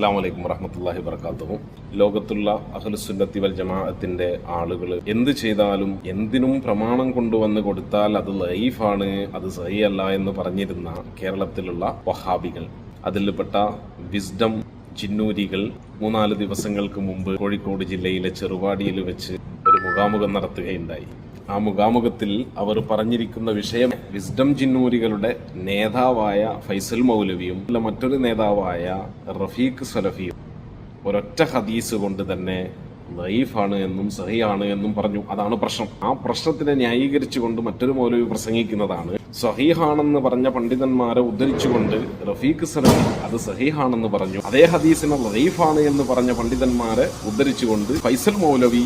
അസ്സാം വലൈക്കും വറഹമത്തല്ലാഹി വർക്കാത്തവും ലോകത്തുള്ള അഹലുസുന്നത്തി വൽ ജമാഅത്തിന്റെ ആളുകൾ എന്ത് ചെയ്താലും എന്തിനും പ്രമാണം കൊണ്ടുവന്ന് കൊടുത്താൽ അത് ലൈഫാണ് അത് സഹിയല്ല എന്ന് പറഞ്ഞിരുന്ന കേരളത്തിലുള്ള വഹാബികൾ. അതിൽപ്പെട്ട വിസ്ഡം ചിന്നൂരികൾ മൂന്നാൽ ദിവസങ്ങൾക്ക് മുമ്പ് കോഴിക്കോട് ജില്ലയിലെ ചെറുവാടിയിൽ വെച്ച് ഒരു മുഖാമുഖം നടത്തുകയുണ്ടായി. ആ മുഖാമുഖത്തിൽ അവർ പറഞ്ഞിരിക്കുന്ന വിഷയം വിസ്ഡം ജിന്നൂരികളുടെ നേതാവായ ഫൈസൽ മൗലവിയും മറ്റൊരു നേതാവായ റഫീഖ് സലഫിയും. ഒരൊറ്റ ഹദീസ് കൊണ്ട് തന്നെ ലൈഫാണ് എന്നും സഹിയാണ് എന്നും പറഞ്ഞു. അതാണ് പ്രശ്നം. ആ പ്രശ്നത്തിനെ ന്യായീകരിച്ചുകൊണ്ട് മറ്റൊരു മൗലവി പ്രസംഗിക്കുന്നതാണ് സഹീഹാണെന്ന് പറഞ്ഞ പണ്ഡിതന്മാരെ ഉദ്ധരിച്ചുകൊണ്ട് റഫീഖ് സലഫി അത് സഹീഹാണെന്ന് പറഞ്ഞു. അതേ ഹദീസിനെ ലൈഫാണ് എന്ന് പറഞ്ഞ പണ്ഡിതന്മാരെ ഉദ്ധരിച്ചുകൊണ്ട് ഫൈസൽ മൗലവി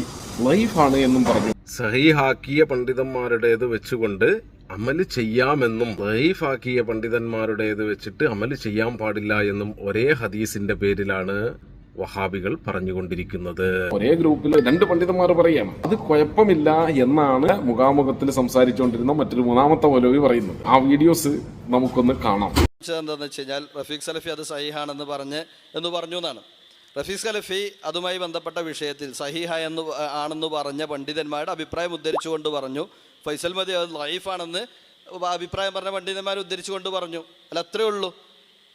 ലൈഫാണ് എന്നും പറഞ്ഞു. സഹീഹാക്കിയ പണ്ഡിതന്മാരുടേത് വെച്ചുകൊണ്ട് അമൽ ചെയ്യാമെന്നും ലൈഫാക്കിയ പണ്ഡിതന്മാരുടേത് വെച്ചിട്ട് അമൽ ചെയ്യാൻ പാടില്ല എന്നും ഒരേ ഹദീസിന്റെ പേരിലാണ് വഹാബികൾ പറഞ്ഞുകൊണ്ടിരിക്കുന്നത്. ഒരേ ഗ്രൂപ്പിൽ രണ്ട് പണ്ഡിതന്മാർ പറയാണ് അത് കുഴപ്പമില്ല എന്നാണ് മുഖാമുഖത്തിൽ സംസാരിച്ചുകൊണ്ടിരുന്ന മറ്റൊരു മൂന്നാമത്തെ മൗലവി പറയുന്നത്. ആ വീഡിയോസ് നമുക്കൊന്ന് കാണാം. എന്താണെന്ന് വെച്ച് കഴിഞ്ഞാൽ റഫീഖ് സലഫി അത് സഹിഹാണെന്ന് പറഞ്ഞ് എന്ന് പറഞ്ഞു എന്നാണ്. റഫീഖ് സലഫി അതുമായി ബന്ധപ്പെട്ട വിഷയത്തിൽ സഹിഹ എന്ന് ആണെന്ന് പറഞ്ഞ പണ്ഡിതന്മാരുടെ അഭിപ്രായം ഉദ്ധരിച്ചുകൊണ്ട് പറഞ്ഞു. ഫൈസൽ മതി അത് ലൈഫാണെന്ന് അഭിപ്രായം പറഞ്ഞ പണ്ഡിതന്മാർ ഉദ്ധരിച്ചുകൊണ്ട് പറഞ്ഞു. അല്ല അത്രേ ഉള്ളൂ.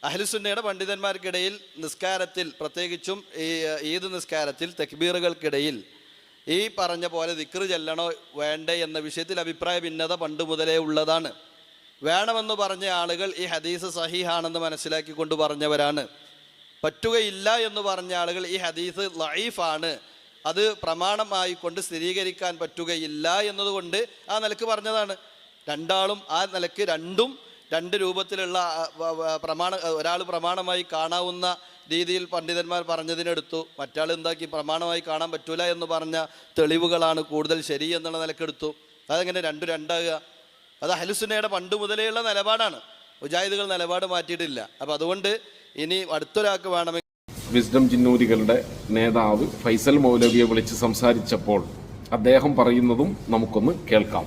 അഹ്ലുസുന്നയുടെ പണ്ഡിതന്മാർക്കിടയിൽ നിസ്കാരത്തിൽ പ്രത്യേകിച്ചും ഈ ഈദ് നിസ്കാരത്തിൽ തെക്ബീറുകൾക്കിടയിൽ ഈ പറഞ്ഞ പോലെ ദിക്റ് ചെല്ലണോ വേണ്ടേ എന്ന വിഷയത്തിൽ അഭിപ്രായ ഭിന്നത പണ്ട് മുതലേ ഉള്ളതാണ്. വേണമെന്ന് പറഞ്ഞ ആളുകൾ ഈ ഹദീസ് സഹീഹാണെന്ന് മനസ്സിലാക്കിക്കൊണ്ട് പറഞ്ഞവരാണ്. പറ്റുകയില്ല എന്ന് പറഞ്ഞ ആളുകൾ ഈ ഹദീസ് ലൈഫാണ് അത് പ്രമാണമായി കൊണ്ട് സ്ഥിരീകരിക്കാൻ പറ്റുകയില്ല എന്നതുകൊണ്ട് ആ നിലയ്ക്ക് പറഞ്ഞതാണ്. രണ്ടാളും ആ നിലയ്ക്ക് രണ്ടും രണ്ട് രൂപത്തിലുള്ള പ്രമാണ ഒരാൾ പ്രമാണമായി കാണാവുന്ന രീതിയിൽ പണ്ഡിതന്മാർ പറഞ്ഞതിനെടുത്തു. മറ്റാൾ എന്താക്കി പ്രമാണമായി കാണാൻ പറ്റൂല എന്ന് പറഞ്ഞ തെളിവുകളാണ് കൂടുതൽ ശരി എന്നുള്ള നിലക്കെടുത്തു. അതെങ്ങനെ രണ്ടു രണ്ടാകുക? അത് അഹലുസുനയുടെ പണ്ട് മുതലേയുള്ള നിലപാടാണ്. മുജാഹിദുകൾ നിലപാട് മാറ്റിയിട്ടില്ല. അപ്പം അതുകൊണ്ട് ഇനി അടുത്തൊരാൾക്ക് വേണമെങ്കിൽ വിസ്ഡം ജിന്നൂരികളുടെ നേതാവ് ഫൈസൽ മൗലവിയെ വിളിച്ച് സംസാരിച്ചപ്പോൾ അദ്ദേഹം പറയുന്നതും നമുക്കൊന്ന് കേൾക്കാം.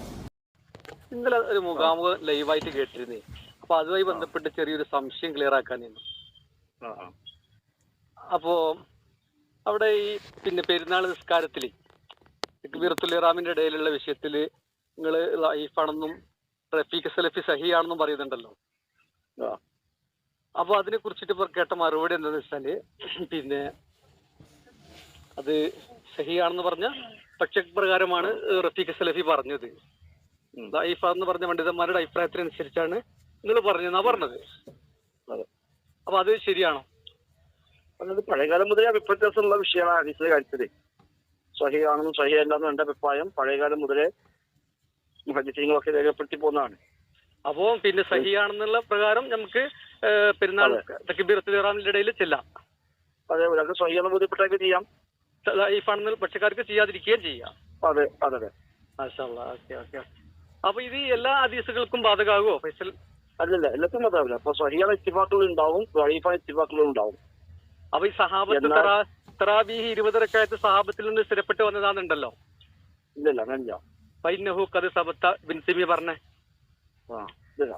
ഇന്നലെ ഒരു മുഖാമുഖം ലൈവായിട്ട് കേട്ടിരുന്നേ. അപ്പൊ അതുമായി ബന്ധപ്പെട്ട് ചെറിയൊരു സംശയം ക്ലിയർ ആക്കാനായിരുന്നു. അപ്പോ അവിടെ ഈ പിന്നെ പെരുന്നാൾ നിസ്കാരത്തിൽ ബിറത്തുലിറാമിന്റെ ഇടയിലുള്ള വിഷയത്തിൽ നിങ്ങൾ ലൈഫാണെന്നും റഫീഖ് സലഫി സഹിയാണെന്നും പറയുന്നുണ്ടല്ലോ. അപ്പൊ അതിനെ കുറിച്ചിട്ട് ഇപ്പൊ കേട്ട മറുപടി എന്താന്ന് വെച്ചാൽ പിന്നെ അത് സഹിയാണെന്ന് പറഞ്ഞ പക്ഷപ്രകാരമാണ് റഫീഖ് സലഫി പറഞ്ഞത്. ലൈഫാന്ന് പറഞ്ഞ പണ്ഡിതന്മാരുടെ അഭിപ്രായത്തിനനുസരിച്ചാണ് നിങ്ങൾ പറഞ്ഞതെന്നാ പറഞ്ഞത്. അപ്പൊ അത് ശരിയാണോ? അത് പഴയകാലം മുതലേ അഭിപ്രായമുള്ള വിഷയമാണ് ഹദീസിലെ കാര്യത്തിൽ സഹിയാണെന്നും സഹിയല്ലെന്നും എന്റെ അഭിപ്രായം പഴയകാലം മുതലേ മുഹദ്ദിസീങ്ങളൊക്കെ രേഖപ്പെടുത്തി പോകുന്നതാണ് അപ്പോ പിന്നെ സഹിയാണെന്നുള്ള പ്രകാരം നമുക്ക് പെരുന്നാൾ തക്കിബീറത്തിറാമിന്റെ ഇടയിൽ ചെല്ലാം. അതെ ഒരാൾക്ക് സഹിയാണ് ബോധ്യപ്പെട്ടൊക്കെ ചെയ്യാം. ലൈഫാണെന്ന് പക്ഷക്കാർക്ക് ചെയ്യാതിരിക്കുകയും ചെയ്യാം. അതെ അതെ അതെ. Okay okay. അപ്പൊ ഇത് എല്ലാ ഹദീസുകൾക്കും ബാധകമാകുമോ? ഫൈസൽ അല്ലല്ല എല്ലാത്തും അതാവില്ല അപ്പൊ സഹിയാണ് ഇത്തിഫാക്കുകൾ ഉണ്ടാവും വഴീഫാൻ ഇത്തിഫാക്കുകൾ ഉണ്ടാവും അപ്പൊ ഈ സഹാബത്ത് ഇരുപതരക്കാലത്ത് സഹാബത്തിൽ നിന്ന് സ്ഥിരപ്പെട്ട് വന്നതാണെന്നുണ്ടല്ലോ ഇല്ലല്ല അങ്ങനില്ല കത് സബത്ത ബിൻസിമി പറഞ്ഞേ. ആ ഇല്ല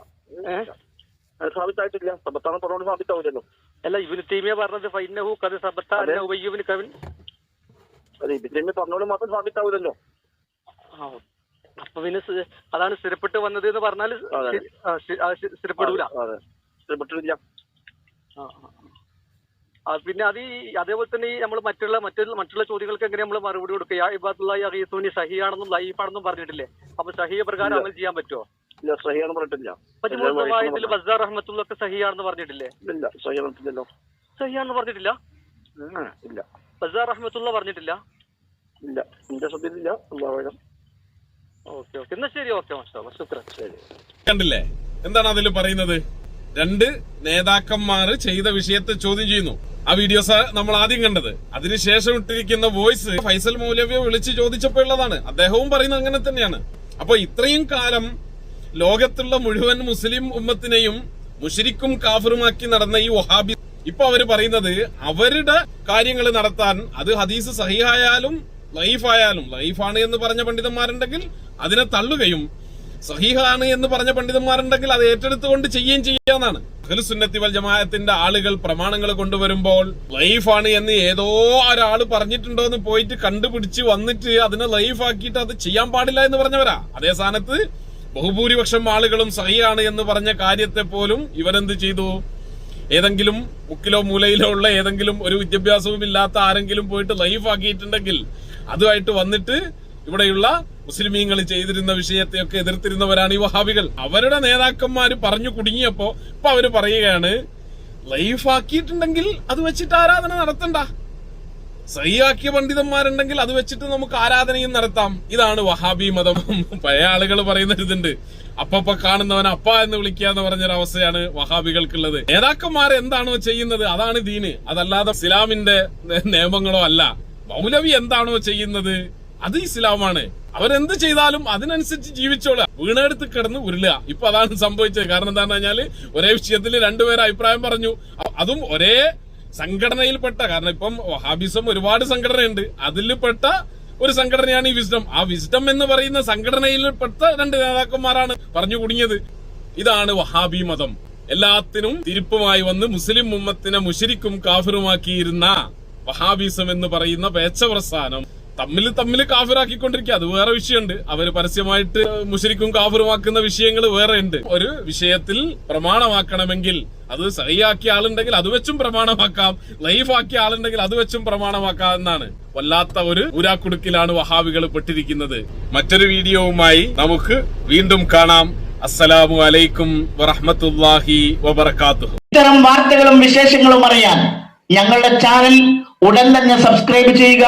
സബത്താണ് പറഞ്ഞോണ്ട് അല്ല ഇവന് തീമിയ പറഞ്ഞത് ഫൈനഹു കത് സബത്ത. അന്ന ഉബയ്യുബിന് കവിൻ. അതെ ഇതിന്റെ പറഞ്ഞോണ്ട് മാത്രം സ്ഥാപിത്താവില്ലല്ലോ ആ, അപ്പൊ പിന്നെ അതാണ് സ്ഥിരപ്പെട്ട് വന്നത് എന്ന് പറഞ്ഞാൽ ശരി- സ്ഥിരപ്പെടൂല. പിന്നെ അത് ഈ അതേപോലെ തന്നെ ഈ നമ്മൾ മറ്റുള്ള മറ്റുള്ള മറ്റുള്ള ചോദ്യങ്ങൾക്ക് എങ്ങനെ നമ്മൾ മറുപടി കൊടുക്കുക? യാ ഇബാദുള്ള അഹീസൂനി സഹിയാണെന്നും ലൈഫാണെന്നും പറഞ്ഞിട്ടില്ലേ? അപ്പൊ സഹിയ പ്രകാരം. അമൽ ചെയ്യാൻ പറ്റുമോ ഇല്ല സഹിയാണെന്ന് പറഞ്ഞിട്ടില്ല. പതിമൂന്നായതിൽ ബസാർ റഹ്മത്തുള്ളൊക്കെ സഹിയാണെന്ന് പറഞ്ഞിട്ടില്ലേ? ഇല്ല സഹിയ പറഞ്ഞിട്ടില്ലല്ലോ സഹിയാണെന്ന് പറഞ്ഞിട്ടില്ല? ഇല്ല. ബസാർ റഹ്മത്തുള്ള പറഞ്ഞിട്ടില്ല? ഇല്ല എന്റെ ശ്രദ്ധയിലില്ല കണ്ടില്ലേ? എന്താണ് അതിൽ പറയുന്നത്? രണ്ട് നേതാക്കന്മാർ ചെയ്ത വിഷയത്തെ ചോദ്യം ചെയ്യുന്നു. ആ വീഡിയോസ് നമ്മൾ ആദ്യം കണ്ടത്. അതിനുശേഷം ഇട്ടിരിക്കുന്ന വോയിസ് ഫൈസൽ മൗലവിയെ വിളിച്ച് ചോദിച്ചപ്പോൾ ഉള്ളതാണ്. അദ്ദേഹവും പറയുന്നത് അങ്ങനെ തന്നെയാണ്. അപ്പൊ ഇത്രയും കാലം ലോകത്തുള്ള മുഴുവൻ മുസ്ലിം ഉമ്മത്തിനെയും മുഷിരിക്കും കാഫറുമാക്കി നടന്ന ഈ വഹാബി ഇപ്പൊ അവർ പറയുന്നത് അവരുടെ കാര്യങ്ങൾ നടത്താൻ അത് ഹദീസ് സഹിഹായാലും ലൈഫായാലും ലൈഫാണ് എന്ന് പറഞ്ഞ പണ്ഡിതന്മാരുണ്ടെങ്കിൽ അതിനെ തള്ളുകയും സഹീഹാണ് എന്ന് പറഞ്ഞ പണ്ഡിതന്മാരുണ്ടെങ്കിൽ അത് ഏറ്റെടുത്തുകൊണ്ട് ചെയ്യുകയും ചെയ്യാന്നാണ്. അഖിലുസുന്നത്തി വൽ ജമാഅത്തിന്റെ ആളുകൾ പ്രമാണങ്ങൾ കൊണ്ടുവരുമ്പോൾ ലൈഫാണ് എന്ന് ഏതോ ഒരാൾ പറഞ്ഞിട്ടുണ്ടോ എന്ന് പോയിട്ട് കണ്ടുപിടിച്ച് വന്നിട്ട് അതിനെ ലൈഫ് ആക്കിയിട്ട് അത് ചെയ്യാൻ പാടില്ല എന്ന് പറഞ്ഞവരാ. അതേ സ്ഥാനത്ത് ബഹുഭൂരിപക്ഷം ആളുകളും സഹിയാണ് എന്ന് പറഞ്ഞ കാര്യത്തെ പോലും ഇവരെന്ത് ചെയ്തു? ഏതെങ്കിലും മുക്കിലോ മൂലയിലോ ഉള്ള ഏതെങ്കിലും ഒരു വിദ്യാഭ്യാസവും ഇല്ലാത്ത ആരെങ്കിലും പോയിട്ട് ലൈഫ് ആക്കിയിട്ടുണ്ടെങ്കിൽ അതുമായിട്ട് വന്നിട്ട് ഇവിടെയുള്ള മുസ്ലിമീങ്ങൾ ചെയ്തിരുന്ന വിഷയത്തെയൊക്കെ എതിർത്തിരുന്നവരാണ് ഈ വഹാബികൾ. അവരുടെ നേതാക്കന്മാർ പറഞ്ഞു കുടുങ്ങിയപ്പോ ഇപ്പൊ അവർ പറയുകയാണ് ലൈഫ് ആക്കിയിട്ടുണ്ടെങ്കിൽ അത് വെച്ചിട്ട് ആരാധന നടത്തണ്ട. സഹിയാക്കിയ പണ്ഡിതന്മാരുണ്ടെങ്കിൽ അത് വെച്ചിട്ട് നമുക്ക് ആരാധനയും നടത്താം. ഇതാണ് വഹാബി മതം. പഴയ ആളുകൾ പറയുന്ന ഇതുണ്ട് അപ്പപ്പ കാണുന്നവൻ അപ്പ എന്ന് വിളിക്കുക എന്ന് പറഞ്ഞൊരവസ്ഥയാണ് വഹാബികൾക്കുള്ളത്. നേതാക്കന്മാർ എന്താണോ ചെയ്യുന്നത് അതാണ് ദീന്. അതല്ലാതെ ഇസ്ലാമിന്റെ നിയമങ്ങളോ അല്ല. മൗലവി എന്താണോ ചെയ്യുന്നത് അത് ഇസ്ലാമാണ്. അവരെന്ത് ചെയ്താലും അതിനനുസരിച്ച് ജീവിച്ചോളുക. വീണെടുത്ത് കിടന്ന് ഉരുളുക. ഇപ്പൊ അതാണ് സംഭവിച്ചത്. കാരണം എന്താണെന്ന് പറഞ്ഞാൽ ഒരേ വിഷയത്തിൽ രണ്ടുപേരെ അഭിപ്രായം പറഞ്ഞു. അതും ഒരേ സംഘടനയിൽപ്പെട്ട കാരണം ഇപ്പം വഹാബിസം ഒരുപാട് സംഘടനയുണ്ട്. അതിൽപ്പെട്ട ഒരു സംഘടനയാണ് ഈ വിസ്ഡം ആ വിസ്ഡം എന്ന് പറയുന്ന സംഘടനയിൽപ്പെട്ട രണ്ട് നേതാക്കന്മാരാണ് പറഞ്ഞു കുടുങ്ങിയത്. ഇതാണ് വഹാബി മതം. എല്ലാത്തിനും തിരുപ്പുമായി വന്ന് മുസ്ലിം ഉമ്മത്തിനെ മുഷിരിക്കും കാഫിറുമാക്കിയിരുന്ന വഹാബിസം എന്ന് പറയുന്ന പേച്ച പ്രസ്ഥാനം തമ്മിൽ തമ്മിൽ കാഫിറാക്കിക്കൊണ്ടിരിക്കുക അത് വേറെ വിഷയമുണ്ട്. അവർ പരസ്യമായിട്ട് മുഷരിക്കും കാഫിറുമാക്കുന്ന വിഷയങ്ങൾ വേറെ ഉണ്ട്. ഒരു വിഷയത്തിൽ പ്രമാണമാക്കണമെങ്കിൽ അത് സഹിയാക്കിയ ആളുണ്ടെങ്കിൽ അത് വെച്ചും പ്രമാണമാക്കാം. ലൈഫ് ആക്കിയ ആളുണ്ടെങ്കിൽ അത് വെച്ചും പ്രമാണമാക്കാം എന്നാണ്. വല്ലാത്ത ഒരു ഊരാക്കുടുക്കിലാണ് വഹാബികൾ പെട്ടിരിക്കുന്നത്. മറ്റൊരു വീഡിയോവുമായി നമുക്ക് വീണ്ടും കാണാം. അസ്സലാമു അലൈക്കും വറഹ്മത്തുള്ളാഹി വബറകാതുഹു. ഇത്തരം വാർത്തകളും വിശേഷങ്ങളും അറിയാൻ ഞങ്ങളുടെ ചാനൽ ഉടൻ തന്നെ സബ്സ്ക്രൈബ് ചെയ്യുക.